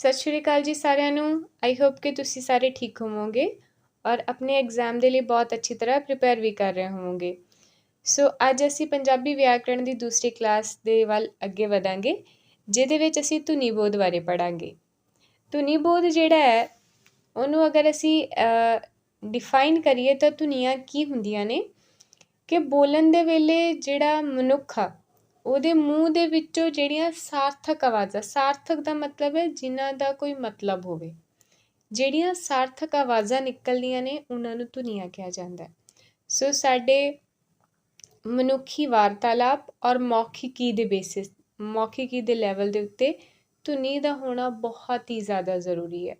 ਸਤਿ ਸ਼੍ਰੀ ਅਕਾਲ ਜੀ ਸਾਰਿਆਂ ਨੂੰ। ਆਈ ਹੋਪ ਕਿ ਤੁਸੀਂ ਸਾਰੇ ਠੀਕ ਹੋਵੋਗੇ ਔਰ ਆਪਣੇ ਐਗਜ਼ਾਮ ਦੇ ਲਈ ਬਹੁਤ ਅੱਛੀ ਤਰ੍ਹਾਂ ਪ੍ਰਿਪੇਅਰ ਵੀ ਕਰ ਰਹੇ ਹੋਵੋਗੇ। ਸੋ ਅੱਜ ਅਸੀਂ ਪੰਜਾਬੀ ਵਿਆਕਰਣ ਦੀ ਦੂਸਰੀ ਕਲਾਸ ਦੇ ਵੱਲ ਅੱਗੇ ਵਧਾਂਗੇ, ਜਿਹਦੇ ਵਿੱਚ ਅਸੀਂ ਧੁਨੀ ਬੋਧ ਬਾਰੇ ਪੜਾਂਗੇ ਧੁਨੀ ਬੋਧ ਜਿਹੜਾ ਹੈ, ਉਹਨੂੰ ਅਗਰ ਅਸੀਂ ਡਿਫਾਈਨ ਕਰੀਏ ਤਾਂ ਧੁਨੀਆਂ ਕੀ ਹੁੰਦੀਆਂ ਨੇ? ਕਿ ਬੋਲਣ ਦੇ ਵੇਲੇ ਜਿਹੜਾ ਮਨੁੱਖ ਆ ਉਹਦੇ ਮੂੰਹ ਦੇ ਵਿੱਚੋਂ ਜਿਹੜੀਆਂ ਸਾਰਥਕ ਆਵਾਜ਼ਾਂ, ਸਾਰਥਕ ਦਾ ਮਤਲਬ ਹੈ ਜਿਨ੍ਹਾਂ ਦਾ ਕੋਈ ਮਤਲਬ ਹੋਵੇ। ਜਿਹੜੀਆਂ ਸਾਰਥਕ ਆਵਾਜ਼ਾਂ ਨਿਕਲਦੀਆਂ ਨੇ, ਉਹਨਾਂ ਨੂੰ ਧੁਨੀਆਂ ਕਿਹਾ ਜਾਂਦਾ ਹੈ। ਸੋ ਸਾਡੇ ਮਨੁੱਖੀ ਵਾਰਤਾਲਾਪ ਔਰ ਮੌਖਿਕੀ ਦੇ ਬੇਸਿਸ ਮੌਖਿਕੀ ਦੇ ਲੈਵਲ ਦੇ ਉੱਤੇ ਧੁਨੀ ਦਾ ਹੋਣਾ ਬਹੁਤ ਹੀ ਜ਼ਿਆਦਾ ਜ਼ਰੂਰੀ ਹੈ।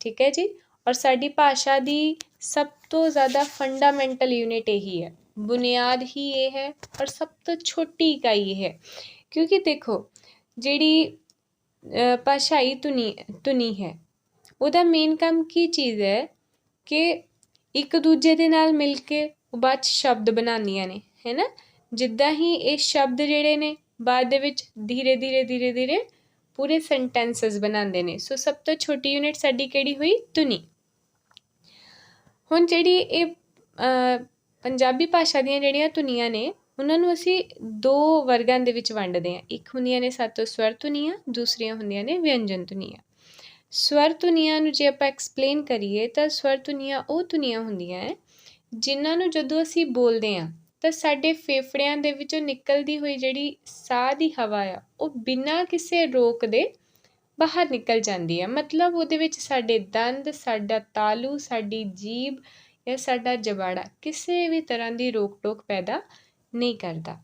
ਠੀਕ ਹੈ ਜੀ? ਔਰ ਸਾਡੀ ਭਾਸ਼ਾ ਦੀ ਸਭ ਤੋਂ ਜ਼ਿਆਦਾ ਫੰਡਾਮੈਂਟਲ ਯੂਨਿਟ ਇਹੀ ਹੈ। ਬੁਨਿਆਦ ਹੀ ਇਹ ਹੈ ਔਰ ਸਭ ਤੋਂ ਛੋਟੀ ਇਕਾਈ ਇਹ ਹੈ। ਕਿਉਂਕਿ ਦੇਖੋ, ਜਿਹੜੀ ਭਾਸ਼ਾਈ ਧੁਨੀ ਧੁਨੀ ਹੈ, ਉਹਦਾ ਮੇਨ ਕੰਮ ਕੀ ਚੀਜ਼ ਹੈ ਕਿ ਇੱਕ ਦੂਜੇ ਦੇ ਨਾਲ ਮਿਲ ਕੇ ਉਹ ਬਾਅਦ ਸ਼ਬਦ ਬਣਾਉਂਦੀਆਂ ਨੇ, ਹੈ ਨਾ? ਜਿੱਦਾਂ ਹੀ ਇਹ ਸ਼ਬਦ ਜਿਹੜੇ ਨੇ, ਬਾਅਦ ਦੇ ਵਿੱਚ ਧੀਰੇ ਧੀਰੇ ਧੀਰੇ ਧੀਰੇ ਪੂਰੇ ਸੈਂਟੈਂਸਸ ਬਣਾਉਂਦੇ ਨੇ। ਸੋ ਸਭ ਤੋਂ ਛੋਟੀ ਯੂਨਿਟ ਸਾਡੀ ਕਿਹੜੀ ਹੋਈ? ਧੁਨੀ। ਹੁਣ ਜਿਹੜੀ ਇਹ ਪੰਜਾਬੀ ਭਾਸ਼ਾ ਦੀਆਂ ਜਿਹੜੀਆਂ ਧੁਨੀਆਂ ਨੇ, ਉਹਨਾਂ ਨੂੰ ਅਸੀਂ ਦੋ ਵਰਗਾਂ ਦੇ ਵਿੱਚ ਵੰਡਦੇ ਹਾਂ। ਇੱਕ ਹੁੰਦੀਆਂ ਨੇ ਸਾਤੋਂ ਸਵਰ ਧੁਨੀਆਂ, ਦੂਸਰੀਆਂ ਹੁੰਦੀਆਂ ਨੇ ਵਿਅੰਜਨ ਧੁਨੀਆਂ। ਸਵਰ ਧੁਨੀਆਂ ਨੂੰ ਜੇ ਆਪਾਂ ਐਕਸਪਲੇਨ ਕਰੀਏ, ਤਾਂ ਸਵਰ ਧੁਨੀਆਂ ਉਹ ਧੁਨੀਆਂ ਹੁੰਦੀਆਂ ਹੈ ਜਿਨ੍ਹਾਂ ਨੂੰ ਜਦੋਂ ਅਸੀਂ ਬੋਲਦੇ ਹਾਂ, ਤਾਂ ਸਾਡੇ ਫੇਫੜਿਆਂ ਦੇ ਵਿੱਚੋਂ ਨਿਕਲਦੀ ਹੋਈ ਜਿਹੜੀ ਸਾਹ ਦੀ ਹਵਾ ਆ, ਉਹ ਬਿਨਾਂ ਕਿਸੇ ਰੋਕ ਦੇ ਬਾਹਰ ਨਿਕਲ ਜਾਂਦੀ ਹੈ ਮਤਲਬ ਉਹਦੇ ਵਿੱਚ ਸਾਡੇ ਦੰਦ, ਸਾਡਾ ਤਾਲੂ, ਸਾਡੀ ਜੀਭ ਜਾਂ ਸਾਡਾ ਜਬਾੜਾ ਕਿਸੇ ਵੀ ਤਰ੍ਹਾਂ ਦੀ ਰੋਕ ਟੋਕ ਪੈਦਾ ਨਹੀਂ ਕਰਦਾ।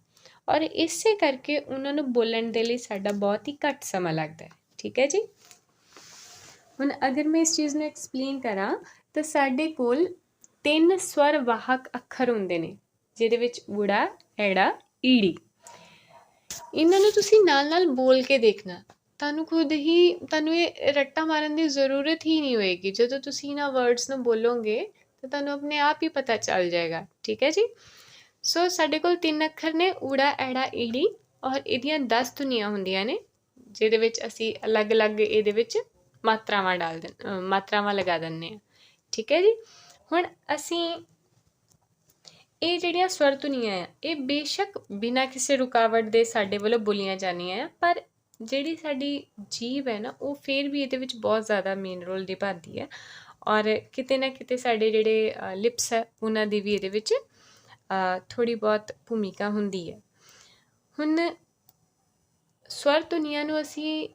ਔਰ ਇਸੇ ਕਰਕੇ ਉਹਨਾਂ ਨੂੰ ਬੋਲਣ ਦੇ ਲਈ ਸਾਡਾ ਬਹੁਤ ਹੀ ਘੱਟ ਸਮਾਂ ਲੱਗਦਾ ਹੈ। ਠੀਕ ਹੈ ਜੀ? ਹੁਣ ਅਗਰ ਮੈਂ ਇਸ ਚੀਜ਼ ਨੂੰ ਐਕਸਪਲੇਨ ਕਰਾਂ, ਤਾਂ ਸਾਡੇ ਕੋਲ ਤਿੰਨ ਸਵਰ ਵਾਹਕ ਅੱਖਰ ਹੁੰਦੇ ਨੇ, ਜਿਹਦੇ ਵਿੱਚ ਊੜਾ ਐੜਾ, ਈੜੀ। ਇਹਨਾਂ ਨੂੰ ਤੁਸੀਂ ਨਾਲ ਨਾਲ ਬੋਲ ਕੇ ਦੇਖਣਾ। ਤੁਹਾਨੂੰ ਖੁਦ ਹੀ, ਤੁਹਾਨੂੰ ਇਹ ਰੱਟਾ ਮਾਰਨ ਦੀ ਜ਼ਰੂਰਤ ਹੀ ਨਹੀਂ ਹੋਏਗੀ। ਜਦੋਂ ਤੁਸੀਂ ਇਹਨਾਂ ਵਰਡਸ ਨੂੰ ਬੋਲੋਗੇ ਤਾਂ ਤੁਹਾਨੂੰ ਆਪਣੇ ਆਪ ਹੀ ਪਤਾ ਚੱਲ ਜਾਏਗਾ। ਠੀਕ ਹੈ ਜੀ? ਸੋ ਸਾਡੇ ਕੋਲ ਤਿੰਨ ਅੱਖਰ ਨੇ, ਊੜਾ, ਐੜਾ, ਈੜੀ ਔਰ ਇਹਦੀਆਂ 10 ਧੁਨੀਆਂ ਹੁੰਦੀਆਂ ਨੇ, ਜਿਹਦੇ ਵਿੱਚ ਅਸੀਂ ਅਲੱਗ-ਅਲੱਗ ਇਹਦੇ ਵਿੱਚ ਮਾਤਰਾਵਾਂ ਡਾਲ ਦਿੰ ਮਾਤਰਾਵਾਂ ਲਗਾ ਦਿੰਨੇ ਆ ਠੀਕ ਹੈ ਜੀ? ਹੁਣ ਅਸੀਂ ਇਹ ਜਿਹੜੀਆਂ ਸਵਰ ਧੁਨੀਆਂ ਆ, ਇਹ ਬੇਸ਼ੱਕ ਬਿਨਾਂ ਕਿਸੇ ਰੁਕਾਵਟ ਦੇ ਸਾਡੇ ਵੱਲੋਂ ਬੋਲੀਆਂ ਜਾਂਦੀਆਂ ਆ, ਪਰ ਜਿਹੜੀ ਸਾਡੀ ਜੀਵ ਹੈ ਨਾ, ਉਹ ਫੇਰ ਵੀ ਇਹਦੇ ਵਿੱਚ ਬਹੁਤ ਜ਼ਿਆਦਾ ਮੇਨ ਰੋਲ ਨਿਭਾਉਂਦੀ ਹੈ। ਔਰ ਕਿਤੇ ਨਾ ਕਿਤੇ ਸਾਡੇ ਜਿਹੜੇ ਲਿਪਸ ਹੈ, ਉਹਨਾਂ ਦੀ ਵੀ ਇਹਦੇ ਵਿੱਚ ਥੋੜੀ ਬਹੁਤ ਭੂਮਿਕਾ ਹੁੰਦੀ ਹੈ। ਹੁਣ ਸਵਰ ਧੁਨੀਆਂ ਨੂੰ ਅਸੀਂ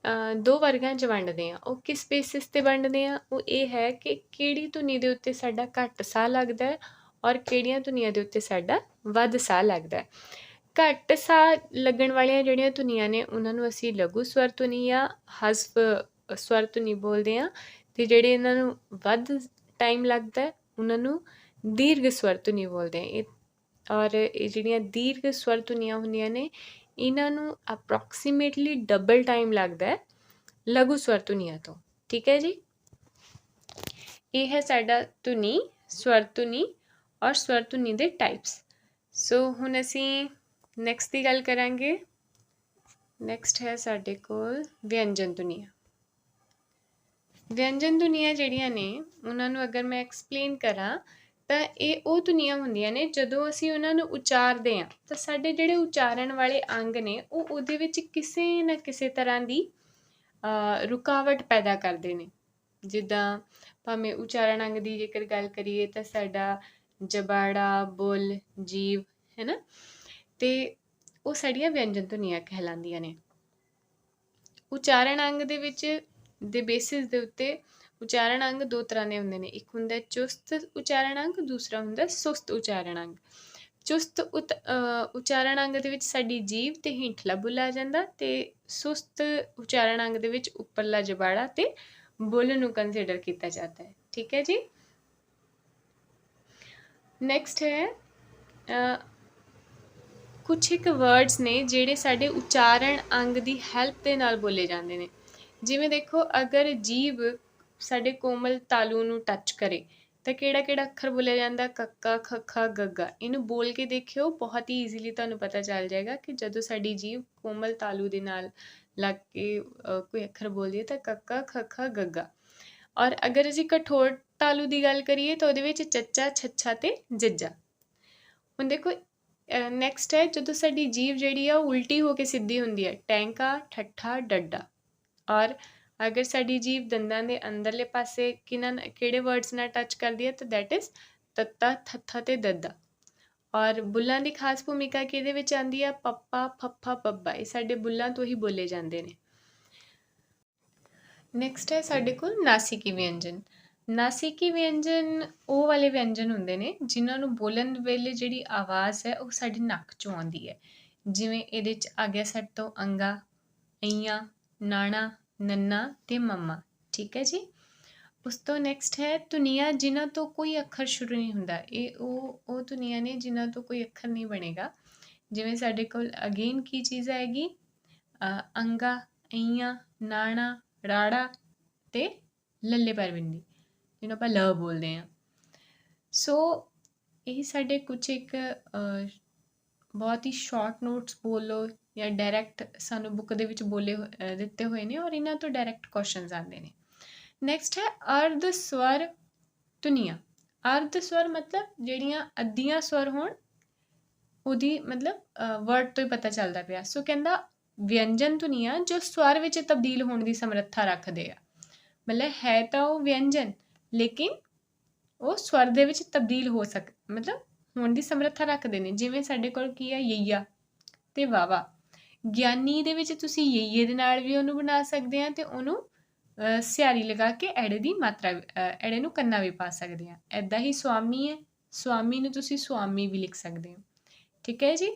ਦੋ ਵਰਗਾਂ 'ਚ ਵੰਡਦੇ ਹਾਂ। ਉਹ ਕਿਸ ਬੇਸਿਸ ਤੇ ਵੰਡਦੇ ਹਾਂ? ਉਹ ਇਹ ਹੈ ਕਿ ਕਿਹੜੀ ਧੁਨੀ ਦੇ ਉੱਤੇ ਸਾਡਾ ਘੱਟ ਸਾਹ ਲੱਗਦਾ ਹੈ ਔਰ ਕਿਹੜੀਆਂ ਧੁਨੀਆਂ ਦੇ ਉੱਤੇ ਸਾਡਾ ਵੱਧ ਸਾਹ ਲੱਗਦਾ ਹੈ। ਘੱਟ ਸਾਹ ਲੱਗਣ ਵਾਲੀਆਂ ਜਿਹੜੀਆਂ ਧੁਨੀਆਂ ਨੇ, ਉਹਨਾਂ ਨੂੰ ਅਸੀਂ ਲਘੂ ਸਵਰ ਧੁਨੀ ਜਾਂ ਹਸਫ ਸਵਰ ਧੁਨੀ ਬੋਲਦੇ ਹਾਂ। ਤੇ ਜਿਹੜੇ ਇਹਨਾਂ ਨੂੰ ਵੱਧ ਟਾਈਮ ਲੱਗਦਾ ਉਹਨਾਂ ਨੂੰ ਦੀਰਘ ਸਵਰ ਧੁਨੀ ਬੋਲਦੇ ਆ ਇਹ ਔਰ ਇਹ ਜਿਹੜੀਆਂ ਦੀਰਘ ਸਵਰ ਧੁਨੀਆਂ ਹੁੰਦੀਆਂ ਨੇ, ਇਹਨਾਂ ਨੂੰ ਅਪਰੋਕਸੀਮੇਟਲੀ ਡਬਲ ਟਾਈਮ ਲੱਗਦਾ ਹੈ ਲਘੂ ਸਵਰ ਧੁਨੀਆਂ ਤੋਂ। ਠੀਕ ਹੈ ਜੀ? ਇਹ ਹੈ ਸਾਡਾ ਧੁਨੀ, ਸਵਰ ਧੁਨੀ ਔਰ ਸਵਰ ਧੁਨੀ ਦੇ ਟਾਈਪਸ ਸੋ ਹੁਣ ਅਸੀਂ ਨੈਕਸਟ ਦੀ ਗੱਲ ਕਰਾਂਗੇ। ਨੈਕਸਟ ਹੈ ਸਾਡੇ ਕੋਲ ਵਿਅੰਜਨ ਧੁਨੀਆਂ। ਵਿਅੰਜਨ ਧੁਨੀਆਂ ਜਿਹੜੀਆਂ ਨੇ, ਉਹਨਾਂ ਨੂੰ ਅਗਰ ਮੈਂ ਐਕਸਪਲੇਨ ਕਰਾਂ, ਤਾਂ ਇਹ ਉਹ ਧੁਨੀਆਂ ਹੁੰਦੀਆਂ ਨੇ ਜਦੋਂ ਅਸੀਂ ਉਹਨਾਂ ਨੂੰ ਉਚਾਰਦੇ ਹਾਂ। ਤਾਂ ਸਾਡੇ ਜਿਹੜੇ ਉਚਾਰਨ ਵਾਲੇ ਅੰਗ ਨੇ, ਉਹ ਉਹਦੇ ਵਿੱਚ ਕਿਸੇ ਨਾ ਕਿਸੇ ਤਰ੍ਹਾਂ ਦੀ ਰੁਕਾਵਟ ਪੈਦਾ ਕਰਦੇ ਨੇ। ਜਿੱਦਾਂ ਭਾਵੇਂ ਉਚਾਰਨ ਅੰਗ ਦੀ ਜੇਕਰ ਗੱਲ ਕਰੀਏ, ਤਾਂ ਸਾਡਾ ਜਬਾੜਾ, ਬੁੱਲ, ਜੀਵ ਹੈ ਨਾ ਤੇ ਉਹ ਸਾਡੀਆਂ ਵਿਅੰਜਨ ਧੁਨੀਆਂ ਕਹਿਲਾਉਂਦੀਆਂ ਨੇ। ਉਚਾਰਨ ਅੰਗ ਦੇ ਵਿੱਚ ਦੇ ਬੇਸਿਸ ਦੇ ਉੱਤੇ ਉਚਾਰਨ ਅੰਗ ਦੋ ਤਰ੍ਹਾਂ ਦੇ ਹੁੰਦੇ ਨੇ। ਇੱਕ ਹੁੰਦਾ ਚੁਸਤ ਉਚਾਰਨ ਅੰਗ, ਦੂਸਰਾ ਹੁੰਦਾ ਸੁਸਤ ਉਚਾਰਨ ਅੰਗ। ਚੁਸਤ ਉਚਾਰਨ ਅੰਗ ਦੇ ਵਿੱਚ ਸਾਡੀ ਜੀਭ ਤੇ ਹਿੰਠਲਾ ਬੁੱਲ ਜਾਂਦਾ ਤੇ ਸੁਸਤ ਉਚਾਰਨ ਅੰਗ ਦੇ ਵਿੱਚ ਉੱਪਰਲਾ ਜਬਾੜਾ ਤੇ ਬੁੱਲ ਨੂੰ ਕੰਸੀਡਰ ਕੀਤਾ ਜਾਂਦਾ ਹੈ। ਠੀਕ ਹੈ ਜੀ? ਨੈਕਸਟ ਹੈ ਕੁਝ ਇੱਕ ਵਰਡਸ ਨੇ ਜਿਹੜੇ ਸਾਡੇ ਉਚਾਰਨ ਅੰਗ ਦੀ ਹੈਲਪ ਦੇ ਨਾਲ ਬੋਲੇ ਜਾਂਦੇ ਨੇ। ਜਿਵੇਂ ਦੇਖੋ, ਅਗਰ ਜੀਭ ਸਾਡੇ ਕੋਮਲ ਤਾਲੂ ਨੂੰ ਟੱਚ ਕਰੇ, ਤਾਂ ਕਿਹੜਾ ਕਿਹੜਾ ਅੱਖਰ ਬੋਲਿਆ ਜਾਂਦਾ? ਕੱਕਾ, ਖੱਖਾ, ਗੱਗਾ। ਇਹਨੂੰ ਬੋਲ ਕੇ ਦੇਖਿਓ, ਬਹੁਤ ਹੀ ਈਜ਼ੀਲੀ ਤੁਹਾਨੂੰ ਪਤਾ ਚੱਲ ਜਾਏਗਾ ਕਿ ਜਦੋਂ ਸਾਡੀ ਜੀਭ ਕੋਮਲ ਤਾਲੂ ਦੇ ਨਾਲ ਲੱਗ ਕੇ ਕੋਈ ਅੱਖਰ ਬੋਲਦੀ ਹੈ, ਤਾਂ ਕੱਕਾ, ਖੱਖਾ, ਗੱਗਾ। ਔਰ ਅਗਰ ਅਸੀਂ ਕਠੋਰ ਤਾਲੂ ਦੀ ਗੱਲ ਕਰੀਏ, ਤਾਂ ਉਹਦੇ ਵਿੱਚ ਚੱਚਾ, ਛੱਛਾ ਤੇ ਜੱਜਾ। ਹੁਣ ਦੇਖੋ ਨੈਕਸਟ ਹੈ, ਜਦੋਂ ਸਾਡੀ ਜੀਵ ਜਿਹੜੀ ਆ, ਉਹ ਉਲਟੀ ਹੋ ਕੇ ਸਿੱਧੀ ਹੁੰਦੀ ਹੈ। ਟੈਂਕਾ, ਠੱਠਾ, ਡੱਡਾ। ਔਰ ਅਗਰ ਸਾਡੀ ਜੀਵ ਦੰਦਾਂ ਦੇ ਅੰਦਰਲੇ ਪਾਸੇ ਕਿਨਾਂ ਕਿਹੜੇ ਵਰਡਸ ਨਾਲ ਟੱਚ ਕਰਦੀ ਹੈ, ਤਾਂ ਦੈਟ ਇਜ਼ ਤੱਤਾ, ਥੱਥਾ ਤੇ ਦੱਦਾ। ਔਰ ਬੁੱਲਾਂ ਦੀ ਖਾਸ ਭੂਮਿਕਾ ਕਿਹਦੇ ਵਿੱਚ ਆਉਂਦੀ ਆ ਪੱਪਾ, ਫੱਫਾ ਬੱਬਾ ਇਹ ਸਾਡੇ ਬੁੱਲਾਂ ਤੋਂ ਹੀ ਬੋਲੇ ਜਾਂਦੇ ਨੇ। ਨੈਕਸਟ ਹੈ ਸਾਡੇ ਕੋਲ ਨਾਸਿਕੀ ਵਿਅੰਜਨ। ਨਾਸਿਕੀ ਵਿਅੰਜਨ, ਉਹ ਵਾਲੇ ਵਿਅੰਜਨ ਹੁੰਦੇ ਨੇ ਜਿਨ੍ਹਾਂ ਨੂੰ ਬੋਲਣ ਵੇਲੇ ਜਿਹੜੀ ਆਵਾਜ਼ ਹੈ, ਉਹ ਸਾਡੇ ਨੱਕ ਚੋਂ ਆਉਂਦੀ ਹੈ। ਜਿਵੇਂ ਇਹਦੇ ਚ ਆ ਗਿਆ ਸਾਡੇ ਤੋਂ ਅੰਗਾ, ਅਈਆਂ ਨਾਣਾ, ਨੰਨਾ ਤੇ ਮੰਮਾ। ਠੀਕ ਹੈ ਜੀ? ਉਸ ਤੋਂ ਨੈਕਸਟ ਹੈ ਧੁਨੀਆਂ, ਜਿਨ੍ਹਾਂ ਤੋਂ ਕੋਈ ਅੱਖਰ ਸ਼ੁਰੂ ਨਹੀਂ ਹੁੰਦਾ। ਇਹ ਉਹ ਉਹ ਧੁਨੀਆਂ ਨੇ ਜਿਨ੍ਹਾਂ ਤੋਂ ਕੋਈ ਅੱਖਰ ਨਹੀਂ ਬਣੇਗਾ। ਜਿਵੇਂ ਸਾਡੇ ਕੋਲ ਅਗੇਨ ਕੀ ਚੀਜ਼ ਆਏਗੀ? ਅੰਗਾ, ਅਈਆਂ, ਨਾਣਾ, ਰਾੜਾ ਤੇ ਲੱਲੇ ਪਰਵਿੰਦੀ, ਜਿਹਨੂੰ ਆਪਾਂ ਲ ਬੋਲਦੇ ਹਾਂ। ਸੋ ਇਹ ਸਾਡੇ ਕੁਝ ਇੱਕ ਬਹੁਤ ਹੀ ਸ਼ਾਰਟ ਨੋਟਸ ਬੋਲੋ ਜਾਂ ਡਾਇਰੈਕਟ ਸਾਨੂੰ ਬੁੱਕ ਦੇ ਵਿੱਚ ਬੋਲੇ ਹੋਏ- ਦਿੱਤੇ ਹੋਏ ਨੇ ਔਰ ਇਹਨਾਂ ਤੋਂ ਡਾਇਰੈਕਟ ਕੁਐਸਚਨਸ ਆਉਂਦੇ ਨੇ। ਨੈਕਸਟ ਹੈ ਅਰਧ ਸਵਰ ਧੁਨੀਆਂ। ਅਰਧ ਸਵਰ ਮਤਲਬ ਜਿਹੜੀਆਂ ਅੱਧੀਆਂ ਸਵਰ ਹੋਣ, ਉਹਦੀ ਮਤਲਬ ਵਰਡ ਤੋਂ ਹੀ ਪਤਾ ਚੱਲਦਾ ਪਿਆ। ਸੋ ਕਹਿੰਦਾ ਵਿਅੰਜਨ ਧੁਨੀਆਂ ਜੋ ਸਵਰ ਵਿੱਚ ਤਬਦੀਲ ਹੋਣ ਦੀ ਸਮਰੱਥਾ ਰੱਖਦੇ ਆ। ਮਤਲਬ ਹੈ ਤਾਂ ਉਹ ਵਿਅੰਜਨ, ਲੇਕਿਨ ਉਹ ਸਵਰ ਦੇ ਵਿੱਚ ਤਬਦੀਲ ਹੋ ਸਕ, ਮਤਲਬ ਹੋਣ ਦੀ ਸਮਰੱਥਾ ਰੱਖਦੇ ਨੇ। ਜਿਵੇਂ ਸਾਡੇ ਕੋਲ ਕੀ ਹੈ, ਯਈਆ ਤੇ ਵਾਵਾ ਗਿਆਨੀ ਦੇ ਵਿੱਚ ਤੁਸੀਂ ਯਈਏ ਦੇ ਨਾਲ ਵੀ ਉਹਨੂੰ ਬਣਾ ਸਕਦੇ ਆ ਤੇ ਉਹਨੂੰ ਸਿਆਰੀ ਲਗਾ ਕੇ ਐੜੇ ਦੀ ਮਾਤਰਾ ਐੜੇ ਨੂੰ ਕੰਨਾ ਵੀ ਪਾ ਸਕਦੇ ਆ। ਐਦਾਂ ਹੀ ਸੁਆਮੀ ਹੈ। ਸੁਆਮੀ ਨੂੰ ਤੁਸੀਂ ਸੁਆਮੀ ਵੀ ਲਿਖ ਸਕਦੇ ਹੋ। ਠੀਕ ਹੈ ਜੀ?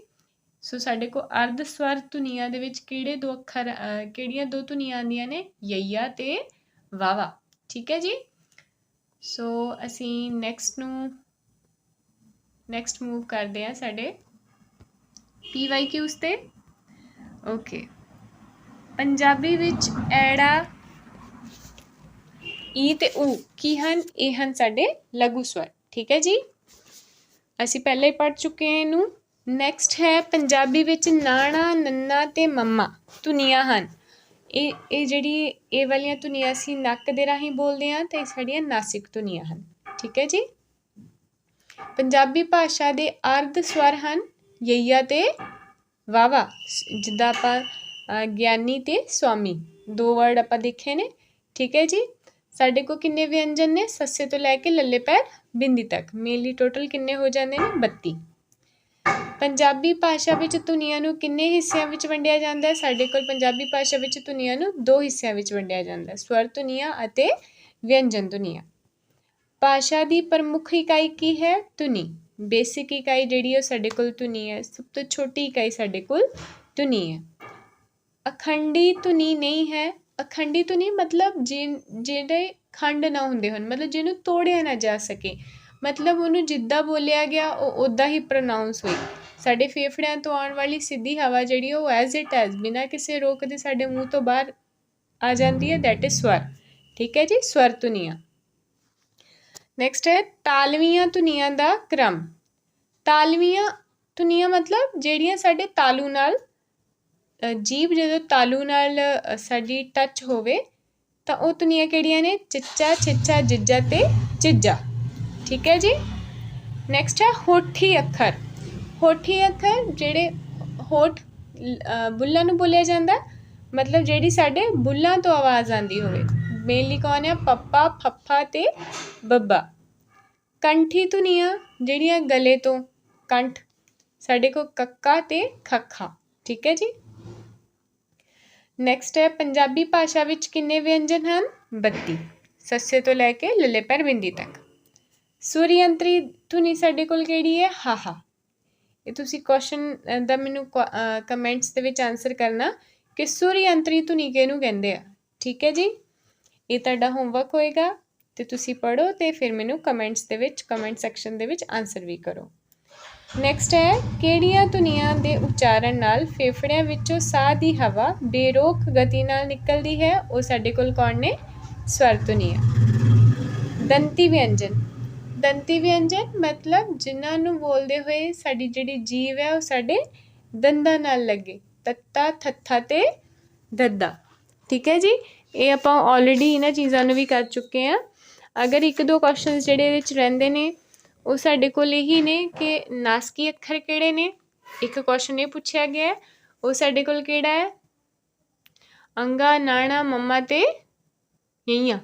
ਸੋ ਸਾਡੇ ਕੋਲ ਅਰਧ ਸਵਰ ਧੁਨੀਆਂ ਦੇ ਵਿੱਚ ਕਿਹੜੇ ਦੋ ਅੱਖਰ ਕਿਹੜੀਆਂ ਦੋ ਧੁਨੀਆਂ ਆਉਂਦੀਆਂ ਨੇ? ਯਈਆ ਤੇ ਵਾਵਾ। ਠੀਕ ਹੈ ਜੀ? ਸੋ ਅਸੀਂ ਨੈਕਸਟ ਨੂੰ ਨੈਕਸਟ ਮੂਵ ਕਰਦੇ ਆ ਸਾਡੇ ਪੀ ਵਾਈ ਤੇ। ਓਕੇ। ਪੰਜਾਬੀ ਵਿੱਚ ਐੜਾ, ਈ ਤੇ ਊ ਕੀ ਹਨ? ਇਹ ਹਨ ਸਾਡੇ ਲਘੂ ਸਵਰ। ਠੀਕ ਹੈ ਜੀ? ਅਸੀਂ ਪਹਿਲੇ ਹੀ ਪੜ੍ਹ ਚੁੱਕੇ ਹਾਂ ਇਹਨੂੰ। ਨੈਕਸਟ ਹੈ ਪੰਜਾਬੀ ਵਿੱਚ ਨਾਣਾ, ਨੰਨਾ ਤੇ ਮੰਮਾ। ਧੁਨੀਆਂ ਹਨ। ਇਹ ਇਹ ਜਿਹੜੀ, ਇਹ ਵਾਲੀਆਂ ਧੁਨੀਆਂ ਅਸੀਂ ਨੱਕ ਦੇ ਰਾਹੀਂ ਬੋਲਦੇ ਹਾਂ ਤੇ ਇਹ ਸਾਡੀਆਂ ਨਾਸਿਕ ਧੁਨੀਆਂ ਹਨ। ਠੀਕ ਹੈ ਜੀ? ਪੰਜਾਬੀ ਭਾਸ਼ਾ ਦੇ ਅਰਧ ਸਵਰ ਹਨ। ਯਈਆ ਤੇ ਵਾਵਾ ਜਿੱਦਾਂ ਆਪਾਂ ਗਿਆਨੀ ਤੇ ਸਵਾਮੀ, ਦੋ ਵਰਡ ਆਪਾਂ ਦੇਖੇ ਨੇ। ਠੀਕ ਹੈ ਜੀ? ਸਾਡੇ ਕੋਲ ਕਿੰਨੇ ਵਿਅੰਜਨ ਨੇ? ਸੱਸੇ ਤੋਂ ਲੈ ਕੇ ਲੱਲੇ ਪੈਰ ਬਿੰਦੀ ਤੱਕ। ਮੇਨਲੀ ਟੋਟਲ ਕਿੰਨੇ ਹੋ ਜਾਂਦੇ ਨੇ? 32 ਪੰਜਾਬੀ ਭਾਸ਼ਾ ਵਿੱਚ ਧੁਨੀਆਂ ਨੂੰ ਕਿੰਨੇ ਹਿੱਸਿਆਂ ਵਿੱਚ ਵੰਡਿਆ ਜਾਂਦਾ ਹੈ? ਸਾਡੇ ਕੋਲ ਪੰਜਾਬੀ ਭਾਸ਼ਾ ਵਿੱਚ ਧੁਨੀਆਂ ਨੂੰ ਦੋ ਹਿੱਸਿਆਂ ਵਿੱਚ ਵੰਡਿਆ ਜਾਂਦਾ ਹੈ। ਸਵਰ ਧੁਨੀਆਂ ਅਤੇ ਵਿਅੰਜਨ ਧੁਨੀਆਂ। ਭਾਸ਼ਾ ਦੀ ਪ੍ਰਮੁੱਖ ਇਕਾਈ ਕੀ ਹੈ? ਧੁਨੀ। ਬੇਸਿਕ ਇਕਾਈ ਜਿਹੜੀ ਉਹ ਸਾਡੇ ਕੋਲ ਧੁਨੀ ਹੈ, ਸਭ ਤੋਂ ਛੋਟੀ ਇਕਾਈ ਸਾਡੇ ਕੋਲ ਧੁਨੀ ਹੈ। ਅਖੰਡੀ ਧੁਨੀ ਨਹੀਂ ਹੈ, ਅਖੰਡੀ ਧੁਨੀ ਮਤਲਬ ਜਿ- ਜਿਹੜੇ ਖੰਡ ਨਾ ਹੁੰਦੇ ਹਨ ਮਤਲਬ ਜਿਹਨੂੰ ਤੋੜਿਆ ਨਾ ਜਾ ਸਕੇ। ਮਤਲਬ ਉਹਨੂੰ ਜਿੱਦਾਂ ਬੋਲਿਆ ਗਿਆ, ਉਹ ਉਦਾਂ ਹੀ ਪ੍ਰੋਨਾਂਸ ਹੋਈ। ਸਾਡੇ ਫੇਫੜਿਆਂ ਤੋਂ ਆਉਣ ਵਾਲੀ ਸਿੱਧੀ ਹਵਾ ਜਿਹੜੀ ਉਹ ਐਜ਼ ਇਟ ਐਜ਼ ਬਿਨਾਂ ਕਿਸੇ ਰੋਕ ਦੇ ਸਾਡੇ ਮੂੰਹ ਤੋਂ ਬਾਹਰ ਆ ਜਾਂਦੀ ਹੈ ਦੈਟ ਇਜ਼ ਸਵਰ। ਠੀਕ ਹੈ ਜੀ? ਸਵਰ ਧੁਨੀਆਂ। ਨੈਕਸਟ ਹੈ, ਤਾਲਵੀਆਂ ਧੁਨੀਆਂ ਦਾ ਕ੍ਰਮ। ਤਾਲਵੀਆਂ ਧੁਨੀਆਂ ਮਤਲਬ ਜਿਹੜੀਆਂ ਸਾਡੇ ਤਾਲੂ ਨਾਲ ਜੀਭ ਜਦੋਂ ਤਾਲੂ ਨਾਲ ਸਾਡੀ ਟੱਚ ਹੋਵੇ, ਤਾਂ ਉਹ ਧੁਨੀਆਂ ਕਿਹੜੀਆਂ ਨੇ? ਚਿੱਚਾ, ਛਿੱਚਾ, ਜਿੱਜਾ ਤੇ ਚਿੱਜਾ ਠੀਕ ਹੈ ਜੀ? ਨੈਕਸਟ ਹੈ ਹੋਠੀ ਅੱਖਰ। ਹੋਠੀ ਅੱਖਰ ਜਿਹੜੇ ਹੋਠ ਬੁੱਲਾਂ ਨੂੰ ਬੋਲਿਆ ਜਾਂਦਾ। ਮਤਲਬ ਜਿਹੜੀ ਸਾਡੇ ਬੁੱਲਾਂ ਤੋਂ ਆਵਾਜ਼ ਆਉਂਦੀ ਹੋਵੇ। ਮੇਨਲੀ ਕੌਣ ਹੈ ਪੱਪਾ, ਫੱਫਾ ਤੇ ਬੱਬਾ। ਕੰਠੀ ਧੁਨੀਆਂ ਜਿਹੜੀਆਂ ਗਲੇ ਤੋਂ ਕੰਠ। ਸਾਡੇ ਕੋਲ ਕੱਕਾ ਤੇ ਖੱਖਾ। ਠੀਕ ਹੈ ਜੀ? ਨੈਕਸਟ ਹੈ, ਪੰਜਾਬੀ ਭਾਸ਼ਾ ਵਿੱਚ ਕਿੰਨੇ ਵਿਅੰਜਨ ਹਨ? 32 ਸੱਸੇ ਤੋਂ ਲੈ ਕੇ ਲੱਲੇ ਪੈਰ ਬਿੰਦੀ ਤੱਕ। ਸੂਰਯੰਤਰੀ ਧੁਨੀ ਸਾਡੇ ਕੋਲ ਕਿਹੜੀ ਹੈ? ਹਾਹਾ ਇਹ ਤੁਸੀਂ ਕੁਐਸਚਨ ਦਾ ਮੈਨੂੰ ਕਮੈਂਟਸ ਦੇ ਵਿੱਚ ਆਨਸਰ ਕਰਨਾ ਕਿ ਸੂਰਯੰਤਰੀ ਧੁਨੀ ਕਿਹਨੂੰ ਕਹਿੰਦੇ ਆ? ਠੀਕ ਹੈ ਜੀ? ਇਹ ਤੁਹਾਡਾ ਹੋਮਵਰਕ ਹੋਏਗਾ ਤੇ ਤੁਸੀਂ ਪੜੋ ਤੇ ਫਿਰ ਮੈਨੂੰ ਕਮੈਂਟਸ ਦੇ ਵਿੱਚ ਕਮੈਂਟ ਸੈਕਸ਼ਨ ਦੇ ਵਿੱਚ ਆਨਸਰ ਵੀ ਕਰੋ। ਨੈਕਸਟ ਹੈ, ਕਿਹੜੀਆਂ ਧੁਨੀਆਂ ਦੇ ਉਚਾਰਨ ਨਾਲ ਫੇਫੜਿਆਂ ਵਿੱਚੋਂ ਸਾਹ ਦੀ ਹਵਾ ਬੇਰੋਕ ਗਤੀ ਨਾਲ ਨਿਕਲਦੀ ਹੈ? ਉਹ ਸਾਡੇ ਕੋਲ ਕੌਣ ਨੇ? ਸਵਰ ਧੁਨੀਆਂ। ਦੰਤੀ ਵਿਅੰਜਨ। ਦੰਤੀ ਵਿਅੰਜਨ ਮਤਲਬ ਜਿਨ੍ਹਾਂ ਨੂੰ ਬੋਲਦੇ ਹੋਏ ਸਾਡੀ ਜਿਹੜੀ ਜੀਵ ਹੈ, ਉਹ ਸਾਡੇ ਦੰਦਾਂ ਨਾਲ ਲੱਗੇ। ਤੱਤਾ, ਥੱਥਾ ਤੇ ਦੱਦਾ। ਠੀਕ ਹੈ ਜੀ? ਇਹ ਆਪਾਂ ਆਲਰੇਡੀ ਇਹਨਾਂ ਚੀਜ਼ਾਂ ਨੂੰ ਵੀ ਕਰ ਚੁੱਕੇ ਆ ਅਗਰ ਇੱਕ ਦੋ ਕੁਐਸਚਨਸ ਜਿਹੜੇ ਇਹਦੇ 'ਚ ਰਹਿੰਦੇ ਨੇ ਉਹ ਸਾਡੇ ਕੋਲ ਇਹੀ ਨੇ ਕਿ ਨਾਸਕੀ ਅੱਖਰ ਕਿਹੜੇ ਨੇ? ਇੱਕ ਕੁਐਸਚਨ ਇਹ ਪੁੱਛਿਆ ਗਿਆ ਹੈ। ਉਹ ਸਾਡੇ ਕੋਲ ਕਿਹੜਾ ਹੈ? ਅੰਗਾ, ਨਾਣਾ, ਮੰਮਾ ਤੇ ਯਈਆਂ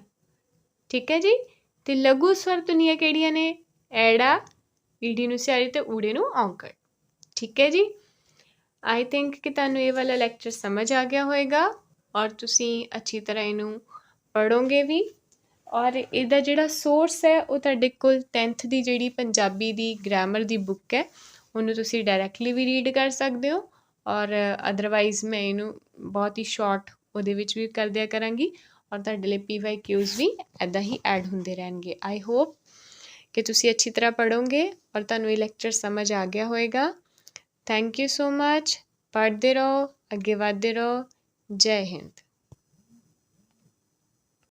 ਠੀਕ ਹੈ ਜੀ? ਤੇ ਲਘੂ ਸਵਰ ਧੁਨੀਆਂ ਕਿਹੜੀਆਂ ਨੇ? ਐੜਾ, ਈੜੀ ਨੂੰ ਸਿਆਰੀ ਤੇ ਊੜੇ ਨੂੰ ਔਂਕੜ। ਠੀਕ ਹੈ ਜੀ? ਆਈ ਥਿੰਕ ਕਿ ਤੁਹਾਨੂੰ ਇਹ ਵਾਲਾ ਲੈਕਚਰ ਸਮਝ ਆ ਗਿਆ ਹੋਵੇਗਾ ਔਰ ਤੁਸੀਂ ਅੱਛੀ ਤਰ੍ਹਾਂ ਇਹਨੂੰ ਪੜੋਗੇ ਵੀ। ਔਰ ਇਹਦਾ ਜਿਹੜਾ ਸੋਰਸ ਹੈ, ਉਹ ਤੁਹਾਡੇ ਕੋਲ 10th ਦੀ ਜਿਹੜੀ ਪੰਜਾਬੀ ਦੀ ਗ੍ਰਾਮਰ ਦੀ ਬੁੱਕ ਹੈ, ਉਹਨੂੰ ਤੁਸੀਂ ਡਾਇਰੈਕਟਲੀ ਵੀ ਰੀਡ ਕਰ ਸਕਦੇ ਹੋ ਔਰ ਅਦਰਵਾਈਜ਼ ਮੈਂ ਇਹਨੂੰ ਬਹੁਤ ਹੀ ਸ਼ਾਰਟ ਉਹਦੇ ਵਿੱਚ ਵੀ ਕਰ ਦਿਆ ਕਰਾਂਗੀ ਔਰ ਤੁਹਾਡੇ ਲਈ ਪੀ ਵਾਈ ਕਿਊਜ਼ ਵੀ ਐਦਾਂ ਹੀ ਐਡ ਹੁੰਦੇ ਰਹਿਣਗੇ। ਆਈ ਹੋਪ ਕਿ ਤੁਸੀਂ ਅੱਛੀ ਤਰ੍ਹਾਂ ਪੜੋਗੇ ਔਰ ਤੁਹਾਨੂੰ ਇਹ ਲੈਕਚਰ ਸਮਝ ਆ ਗਿਆ ਹੋਵੇਗਾ ਥੈਂਕ ਯੂ ਸੋ ਮੱਚ ਪੜ੍ਹਦੇ ਰਹੋ, ਅੱਗੇ ਵਧਦੇ ਰਹੋ। ਜੈ ਹਿੰਦ।